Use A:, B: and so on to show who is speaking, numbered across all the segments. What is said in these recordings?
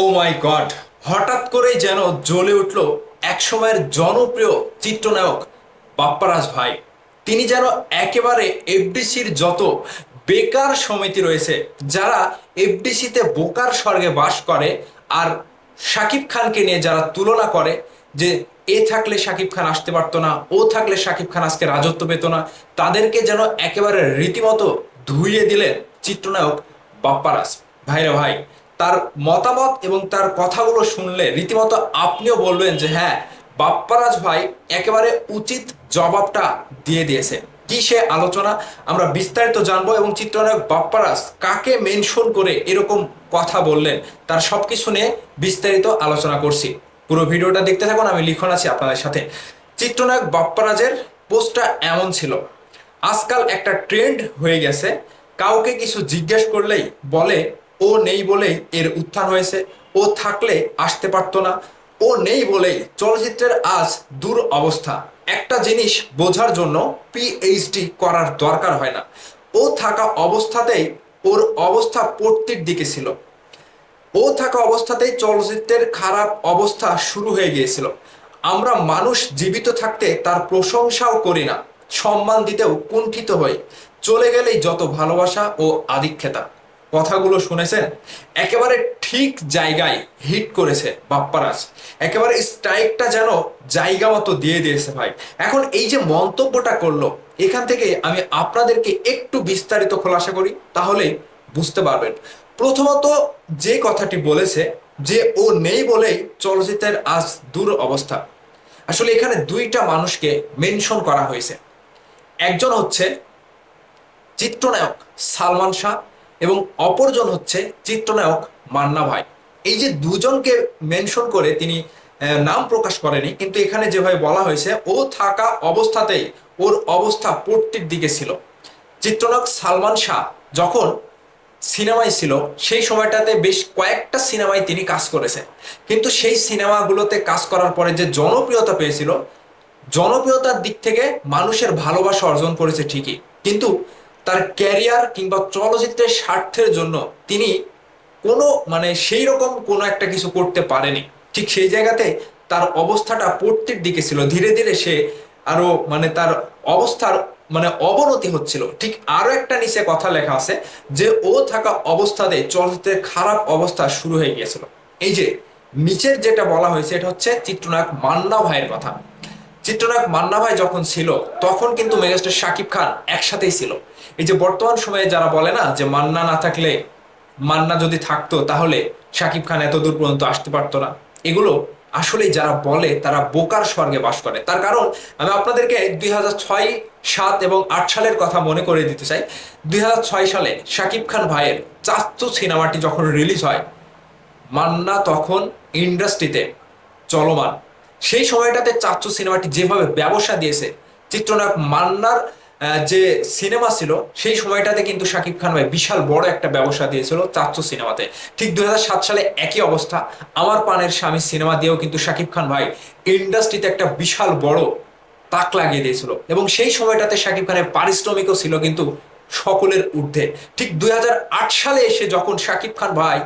A: ও মাই god হঠাৎ করেই যেন জ্বলে উঠল একসময়ের জনপ্রিয় চিত্রনায়ক বাপ্পারাজ ভাই। তিনি যেন একেবারে এফডিসির যত বেকার সমিতি রয়েছে, যারা এফডিসিতে বোকার স্বর্গে বাস করে, আর শাকিব খানকে নিয়ে যারা তুলনা করে যে এ থাকলে শাকিব খান আসতে পারতো না, ও থাকলে শাকিব খান আজকে রাজত্ব পেত না, তাদেরকে যেন একেবারে রীতিমতো ধুইয়ে দিলেন চিত্রনায়ক বাপ্পারাজ। ভাইরে ভাই তার মতামত এবং তার কথাগুলো শুনলে রীতিমতো আপনিও বলবেন যে হ্যাঁ বাপ্পারাজ ভাই একেবারে উচিত জবাবটা দিয়ে দিয়েছে। কি সে আলোচনা? আমরা বিস্তারিত জানব এবং চিত্রনায়ক বাপ্পারাজ কাকে মেনশন করে এরকম কথা বললেন তার সবকিছু নিয়ে বিস্তারিত আলোচনা করছি। পুরো ভিডিওটা দেখতে থাকুন, আমি লিখন আছি আপনাদের সাথে। চিত্রনায়ক বাপ্পারাজের পোস্টটা এমন ছিল, আজকাল একটা ট্রেন্ড হয়ে গেছে, কাউকে কিছু জিজ্ঞেস করলেই বলে ও নেই বলেই এর উত্থান হয়েছে। ও থাকলে আসতে পারতো না। ও নেই বলেই চলচ্চিত্রের আজ দূর অবস্থা। একটা জিনিস বোঝার জন্য পিএইচডি করার দরকার হয় না। ও থাকা অবস্থাতেই ওর অবস্থা পড়তির দিকে ছিল। ও থাকা অবস্থাতেই চলচ্চিত্রের খারাপ অবস্থা শুরু হয়ে গিয়েছিল। আমরা মানুষ জীবিত থাকতে তার প্রশংসাও করি না। সম্মান দিতেও কুণ্ঠিত হই। চলে গেলেই যত ভালোবাসা ও আধিক্ষেতা কথাগুলো শুনেছেন একেবারে ঠিক জায়গায় হিট করেছে বাপ্পারাজ। একেবারে স্ট্রাইকটা যেন জায়গা মতো দিয়ে দিয়েছে ভাই। এখন এই যে মন্তব্যটা করল, এখান থেকে আমি আপনাদেরকে একটু বিস্তারিত খোলাসা করি, তাহলে বুঝতে পারবেন। প্রথমত যে কথাটি বলেছে যে ও নেই বলেই চলচ্চিত্রের আজ দূর অবস্থা। আসলে এখানে দুইটা মানুষকে মেনশন করা হয়েছে। একজন হচ্ছে চিত্রনায়ক সালমান শাহ এবং অপরজন হচ্ছে চিত্রনায়ক মান্না ভাই। এই যে দুজনকে মেনশন করে তিনি নাম প্রকাশ করেনি, কিন্তু এখানে যেভাবে বলা হয়েছে, ও থাকা অবস্থাতেই ওর অবস্থা পড়তির দিকে ছিল। চিত্রনায়ক সালমান শাহ যখন সিনেমায় ছিল, সেই সময়টাতে বেশ কয়েকটা সিনেমায় তিনি কাজ করেছেন। কিন্তু সেই সিনেমাগুলোতে কাজ করার পরে যে জনপ্রিয়তা পেয়েছিল, জনপ্রিয়তার দিক থেকে মানুষের ভালোবাসা অর্জন করেছে ঠিকই। কিন্তু তার ক্যারিয়ার কিংবা চলচ্চিত্রের স্বার্থের জন্য তিনি কোনো মানে সেই রকম কোনো একটা কিছু করতে পারেনি। ঠিক সেই জায়গাতে তার অবস্থাটা পড়তির দিকে ছিল। ধীরে ধীরে সে আরও মানে তার অবস্থার মানে অবনতি হচ্ছিল। ঠিক আরও একটা নিচে কথা লেখা আছে যে, ও থাকা অবস্থাতে চলচ্চিত্রের খারাপ অবস্থা শুরু হয়ে গিয়েছিল। এই যে, নিচের যেটা বলা হয়েছে, এটা হচ্ছে চিত্রনায়ক মান্না ভাইয়ের কথা। চিত্রনায়ক মান্না ভাই যখন ছিল, তখন কিন্তু মেগাস্টার শাকিব খান একসাথেই ছিল। এই যে বর্তমান সময়ে যারা বলে না যে মান্না না থাকলে, মান্না যদি থাকতো তাহলে শাকিব খান এত দূর পর্যন্ত আসতে পারতো না। এগুলো আসলে যারা বলে, তারা বোকার স্বর্গে বাস করে। তার কারণ আমি আপনাদেরকে দুই হাজার ছয়, সাত এবং আট সালের কথা মনে করে দিতে চাই। দুই ছয় সালে শাকিব খান ভাইয়ের চাচ্চু সিনেমাটি যখন রিলিজ হয়, মান্না তখন ইন্ডাস্ট্রিতে চলমান। সেই সময়টাতে চাচ্চু সিনেমাটি যেভাবে ব্যবসা দিয়েছে, চিত্রনায়ক মান্নার যে সিনেমা ছিল, সেই সময়টাতে কিন্তু শাকিব খান ভাই বিশাল বড় একটা ব্যবসা দিয়েছিল চাচ্চু সিনেমাতে। ঠিক দুই হাজার সাত সালে একই অবস্থা, আমার পানের স্বামী সিনেমা দিয়েও কিন্তু শাকিব খান ভাই ইন্ডাস্ট্রিতে একটা বিশাল বড় তাক লাগিয়ে দিয়েছিল। এবং সেই সময়টাতে শাকিব খানের পারিশ্রমিকও ছিল কিন্তু সকলের ঊর্ধ্বে। ঠিক দুই হাজার আট সালে এসে যখন শাকিব খান ভাই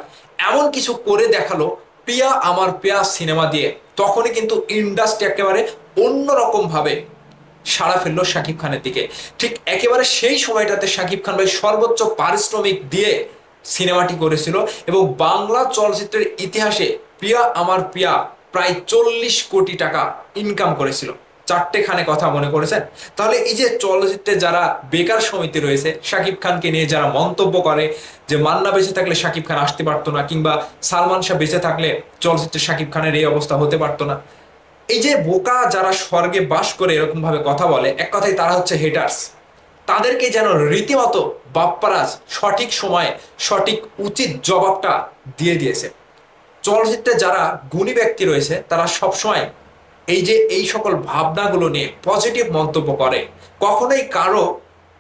A: এমন কিছু করে দেখাল, প্রিয়া আমার প্রিয়া সিনেমা দিয়ে তখনই কিন্তু ইন্ডাস্ট্রি একেবারে অন্যরকমভাবে সাড়া ফেলল শাকিব খানের দিকে। ঠিক একেবারে সেই সময়টাতে শাকিব খান ভাই সর্বোচ্চ পারিশ্রমিক দিয়ে সিনেমাটি করেছিল এবং বাংলা চলচ্চিত্রের ইতিহাসে প্রিয়া আমার প্রিয়া প্রায় চল্লিশ কোটি টাকা ইনকাম করেছিল। চারটে খানে কথা মনে করেছেন। তাহলে এই যে চলচ্চিত্রে যারা বেকার সমিতি রয়েছে, শাকিব খানকে নিয়ে যারা মন্তব্য করে যে মান্না বেঁচে থাকলে শাকিব খান আসতে পারতো না, কিংবা সালমান শাহ বেঁচে থাকলে চলচ্চিত্রে শাকিব খানের এই অবস্থা হতে পারতো না। এই যে বোকা যারা স্বর্গে বাস করে এরকম ভাবে কথা বলে, এক কথায় তারা হচ্ছে হেটার্স তাদেরকে যেন রীতিমতো বাপ্পারাজ সঠিক সময়ে সঠিক উচিত জবাবটা দিয়ে দিয়েছে। চলচ্চিত্রে যারা গুণী ব্যক্তি রয়েছে, তারা সবসময় এই যে এই সকল ভাবনাগুলো নিয়ে পজিটিভ মন্তব্য করে, কখনোই কারও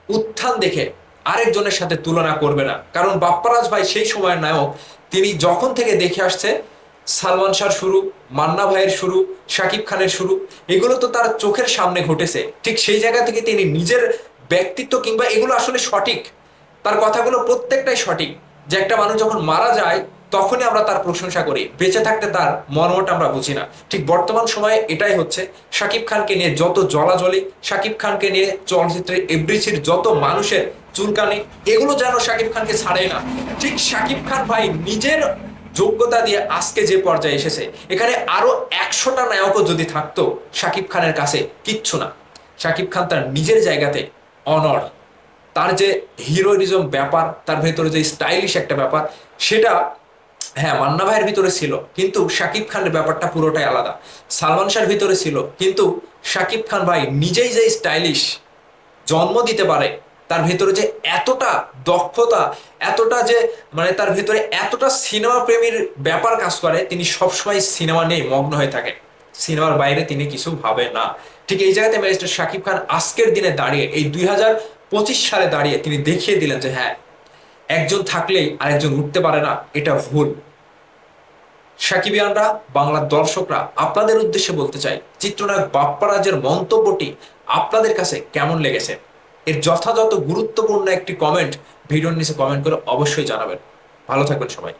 A: উত্থান দেখে আরেকজনের সাথে তুলনা করবে না। কারণ বাপ্পারাজ ভাই সেই সময়ের নায়ক, তিনি যখন থেকে দেখে আসছে, সালমান শাহ শুরু, মান্না ভাইয়ের শুরু, শাকিব খানের শুরু, এগুলো তো তার চোখের সামনে ঘটেছে। ঠিক সেই জায়গা থেকে তিনি নিজের ব্যক্তিত্ব কিংবা এগুলো আসলে সঠিক। তার কথাগুলো প্রত্যেকটাই সঠিক। যে একটা মানুষ যখন মারা যায় তখনই আমরা তার প্রশংসা করি। বেঁচে থাকতে তার মর্মটা আমরা বুঝি না। ঠিক বর্তমান সময়ে এটাই হচ্ছে, শাকিব খানকে নিয়ে যত জলাজলি, শাকিব খানকে নিয়ে চলচ্চিত্রের এভরিসির যত মানুষের চুলকানি, এগুলো যেন শাকিব খানকে ছাড়ে না। ঠিক শাকিব খান ভাই নিজের যোগ্যতা দিয়ে আজকে যে পর্যায়ে এসেছে, এখানে আরও একশোটা নায়কও যদি থাকতো শাকিব খানের কাছে, কিচ্ছু না। শাকিব খান তার নিজের জায়গাতে অনর তার যে হিরোইজম ব্যাপার, তার ভেতরে যে স্টাইলিশ একটা ব্যাপার, সেটা হ্যাঁ মান্না ভাইয়ের ভিতরে ছিল, কিন্তু শাকিব খানের ব্যাপারটা পুরোটাই আলাদা। সালমান শাহর ভিতরে ছিল, কিন্তু শাকিব খান ভাই নিজেই যে স্টাইলিশ জন্ম দিতে পারে, তার ভেতরে যে এতটা দক্ষতা, এতটা যে মানে তার ভেতরে এতটা সিনেমা প্রেমীর ব্যাপার কাজ করে, তিনি সবসময় সিনেমা নিয়ে মগ্ন হয়ে থাকে সিনেমার বাইরে তিনি কিছু ভাবে না। ঠিক এই জায়গাতে ম্যাজিস্টার শাকিব খান আজকের দিনে দাঁড়িয়ে, এই দুই হাজার পঁচিশ সালে দাঁড়িয়ে তিনি দেখিয়ে দিলেন যে হ্যাঁ একজন থাকলেই আরেকজন উঠতে পারে না, এটা ভুল। সাকিবিয়ানরা, বাংলার দর্শকরা, আপনাদের উদ্দেশ্যে বলতে চাই, চিত্রনায়ক বাপ্পারাজের মন্তব্যটি আপনাদের কাছে কেমন লেগেছে? এর যথাযথ গুরুত্বপূর্ণ একটি কমেন্ট ভিডিওর নিচে কমেন্ট করে অবশ্যই জানাবেন। ভালো থাকবেন সবাই।